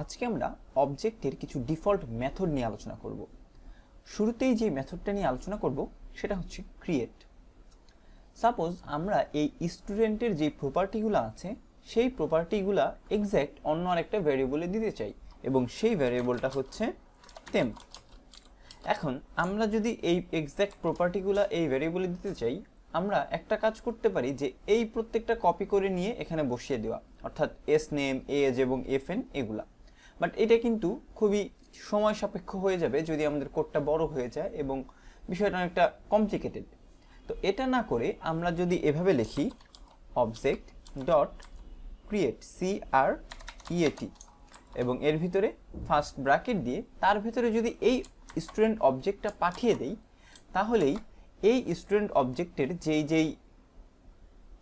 আজকে আমরা অবজেক্টের কিছু ডিফল্ট মেথড নিয়ে আলোচনা করব। শুরুতেই যে মেথডটা নিয়ে আলোচনা করব, সেটা হচ্ছে ক্রিয়েট সাপোজ আমরা এই স্টুডেন্টের যে প্রপার্টিগুলো আছে, সেই প্রপার্টিগুলো এক্স্যাক্ট অন্য আরেকটা ভ্যারিয়েবলে দিতে চাই, এবং সেই ভ্যারিয়েবলটা হচ্ছে টেম্প এখন আমরা যদি এই এক্স্যাক্ট প্রপার্টিগুলো এই ভ্যারিয়েবলে দিতে চাই, আমরা একটা কাজ করতে পারি যে এই প্রত্যেকটা কপি করে নিয়ে এখানে বসিয়ে দেওয়া, অর্থাৎ এস নেম এজ এবং এফ এন এগুলা। বাট এটা কিন্তু খুবই সময় সাপেক্ষ হয়ে যাবে যদি আমাদের কোডটা বড় হয়ে যায় এবং বিষয়টা অনেকটা কমপ্লিকেটেড তো এটা না করে আমরা যদি এভাবে লিখি object dot create C R E A T এবং এর ভিতরে ফার্স্ট ব্র্যাকেট দিয়ে তার ভিতরে যদি এই স্টুডেন্ট অবজেক্টটা পাঠিয়ে দেই, তাহলেই এই স্টুডেন্ট অবজেক্টের যেই যেই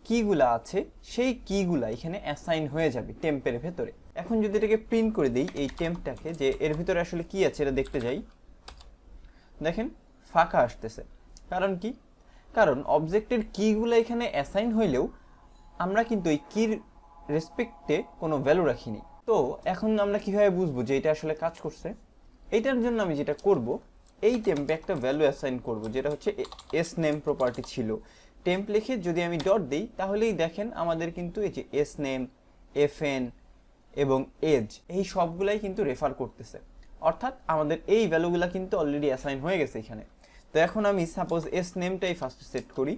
কিগুলা আছে, সেই কিগুলা এখানে অ্যাসাইন হয়ে যাবে টেম্পের ভেতরে। এখন যদি এটাকে প্রিন্ট করে দিই, এই টেম্পটাকে যে এর ভিতরে আসলে কি আছে এটা দেখতে যাই। দেখেন, ফাঁকা আসতেছে। কারণ কি? কারণ অবজেক্টের কিগুলো এখানে অ্যাসাইন হইলেও আমরা কিন্তু এই কির রেসপেক্টে কোনো ভ্যালু রাখিনি। তো এখন আমরা কীভাবে বুঝব যে এটা আসলে কাজ করছে? এইটার জন্য আমি যেটা করব, এই টেম্পে একটা ভ্যালু অ্যাসাইন করব, যেটা হচ্ছে এস নেম প্রপার্টি ছিল। টেম্প লিখে যদি আমি ডট দিই, তাহলেই দেখেন আমাদের কিন্তু এই যে এস নেম এফ এন এবং এজ এই সবগুলাই কিন্তু রেফার করতেছে। অর্থাৎ আমাদের এই ভ্যালুগুলা কিন্তু অলরেডি অ্যাসাইন হয়ে গেছে এখানে। তো এখন আমি সাপোজ এস নেমটাই ফার্স্ট সেট করি।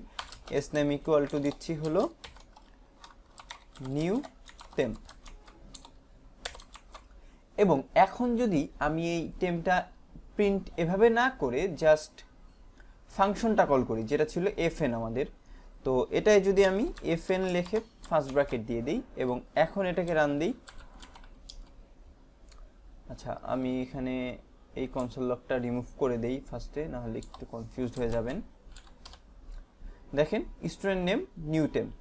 এস নেম ইকুয়াল টু দিচ্ছি হলো নিউ টেম্প এবং এখন যদি আমি এই টেমটা প্রিন্ট এভাবে না করে জাস্ট ফাংশনটা কল করি, যেটা ছিল এফ এন আমাদের, তো এটাই যদি আমি এফ এন লিখে ফার্স্ট ব্র্যাকেট দিয়ে দিই এবং এখন এটাকে রান দিই আচ্ছা আমি এখানে এই কনসোল লকটা রিমুভ করে দেই ফার্স্টে নাহলে একটু কনফিউজড হয়ে যাবেন। দেখেন স্টুডেন্ট নেম নিউ টেম্প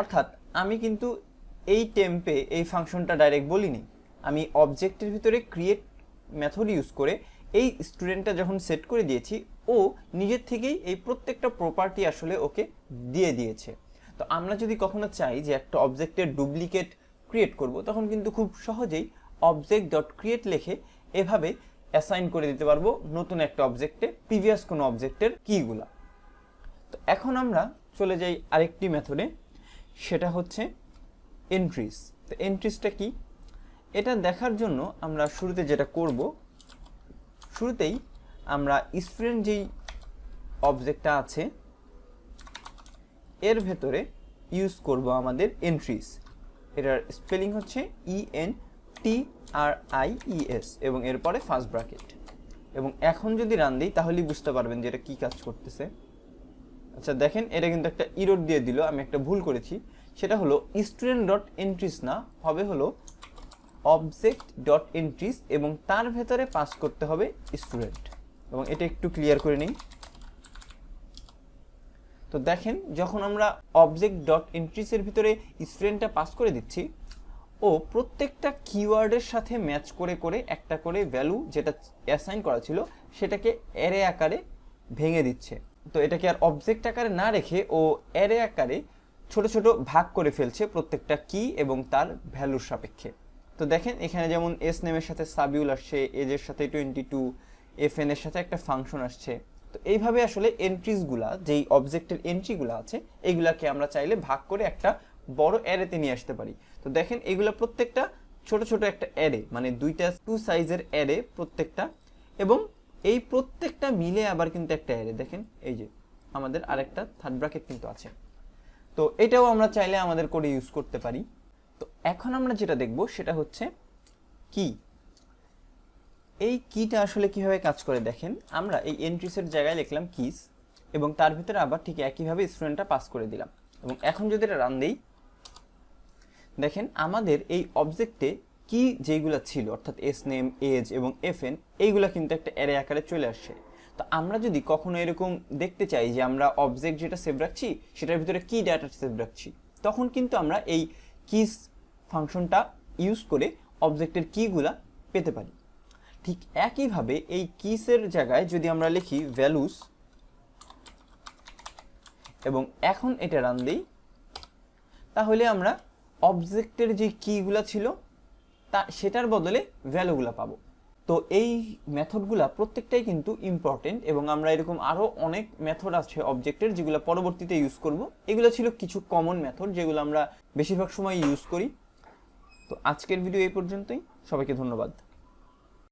অর্থাৎ, আমি কিন্তু এই টেম্পে এই ফাংশনটা ডাইরেক্ট বলিনি। আমি অবজেক্টের ভিতরে ক্রিয়েট মেথড ইউজ করে এই স্টুডেন্টটা যখন সেট করে দিয়েছি, ও নিজের থেকেই এই প্রত্যেকটা প্রপার্টি আসলে ওকে দিয়ে দিয়েছে। তো আমরা যদি কখনো চাই যে একটা অবজেক্টের ডুপ্লিকেট ক্রিয়েট করব, তখন কিন্তু খুব সহজেই অবজেক্ট ডট ক্রিয়েট লিখে এভাবে অ্যাসাইন করে দিতে পারব নতুন একটা অবজেক্টে প্রিভিয়াস কোনো অবজেক্টের কীগুলা তো এখন আমরা চলে যাই আরেকটি মেথডে সেটা হচ্ছে এন্ট্রিস তো এন্ট্রিসটা কি? এটা দেখার জন্য আমরা শুরুতে যেটা করব, শুরুতেই আমরা স্টুডেন্ট যেই অবজেক্টটা আছে, এর ভেতরে ইউজ করব আমাদের এন্ট্রিস এটার স্পেলিং হচ্ছে E N T R I E S এবং এরপরে ফার্স্ট ব্র্যাকেট এবং এখন যদি রান দিই, তাহলেই বুঝতে পারবেন যে এটা কী কাজ করতেছে। আচ্ছা দেখেন, এটা কিন্তু একটা ইরোড দিয়ে দিল, আমি একটা ভুল করেছি। সেটা হলো স্টুডেন্ট ডট এন্ট্রিস না, হবে হলো অবজেক্ট ডট এন্ট্রিস এবং তার ভেতরে পাস করতে হবে স্টুডেন্ট এবং এটা একটু ক্লিয়ার করে নিই। তো দেখেন, যখন আমরা অবজেক্ট ডট এন্ট্রিসের ভিতরে স্টুডেন্টটা পাস করে দিচ্ছি ও প্রত্যেকটা কিওয়ার্ডের সাথে ম্যাচ করে করে, একটা করে ভ্যালু যেটা অ্যাসাইন করা ছিল, সেটাকে অ্যারে আকারে ভেঙে দিচ্ছে। তো এটাকে আর অবজেক্ট আকারে না রেখে ও অ্যারে আকারে ছোট ছোট ভাগ করে ফেলছে প্রত্যেকটা কি এবং তার ভ্যালুর সাপেক্ষে। তো দেখেন, এখানে যেমন এস নেমের সাথে সাবিউল আসছে এজের সাথে টোয়েন্টি টু এফ এন এর সাথে একটা ফাংশন আসছে। তো এইভাবে আসলে এন্ট্রিজগুলা যেই অবজেক্টের এন্ট্রিগুলো আছে এইগুলাকে আমরা চাইলে ভাগ করে একটা বড় অ্যারেতে নিয়ে আসতে পারি। তো দেখেন এগুলো প্রত্যেকটা ছোট ছোট একটা অ্যারে মানে দুইটা টু সাইজের অ্যারে প্রত্যেকটা। এবং এই প্রত্যেকটা মিলে আবার কিন্তু একটা অ্যারে। দেখেন, এই যে আমাদের আরেকটা থার্ড ব্র্যাকেট কিন্তু আছে। তো এটাও আমরা চাইলে আমাদের কোডে ইউজ করতে পারি। তো এখন আমরা যেটা দেখব সেটা হচ্ছে কি এই কিটা আসলে কীভাবে কাজ করে দেখেন? আমরা এই এন্ট্রিসের জায়গায় লিখলাম কিস এবং তার ভিতরে আবার ঠিক একইভাবে স্টুডেন্টটা পাস করে দিলাম। এবং এখন যদি এটা রান দিই দেখেন আমাদের এই অবজেক্টে কি যেইগুলো ছিল, অর্থাৎ এস নেম এজ এবং এফ এন এইগুলো কিন্তু একটা অ্যারে আকারে চলে আসছে। তো আমরা যদি কখনো এরকম দেখতে চাই যে আমরা অবজেক্ট যেটা সেভ রাখছি, সেটার ভিতরে কি ডাটা সেভ রাখছি, তখন কিন্তু আমরা এই কিস ফাংশনটা ইউজ করে অবজেক্টের কিগুলা পেতে পারি। ঠিক একইভাবে এই কিসের জায়গায় যদি আমরা লিখি ভ্যালুস এবং এখন এটা রান দিই, তাহলে আমরা অবজেক্টের যে কীগুলো ছিল, তা সেটার বদলে ভ্যালুগুলো পাবো। তো এই মেথডগুলো প্রত্যেকটাই কিন্তু ইম্পর্টেন্ট এবং আমরা এরকম আরও অনেক মেথড আছে অবজেক্টের যেগুলো পরবর্তীতে ইউজ করব। এগুলো ছিল কিছু কমন মেথড যেগুলো আমরা বেশিরভাগ সময় ইউজ করি। তো আজকের ভিডিও এই পর্যন্তই। সবাইকে ধন্যবাদ।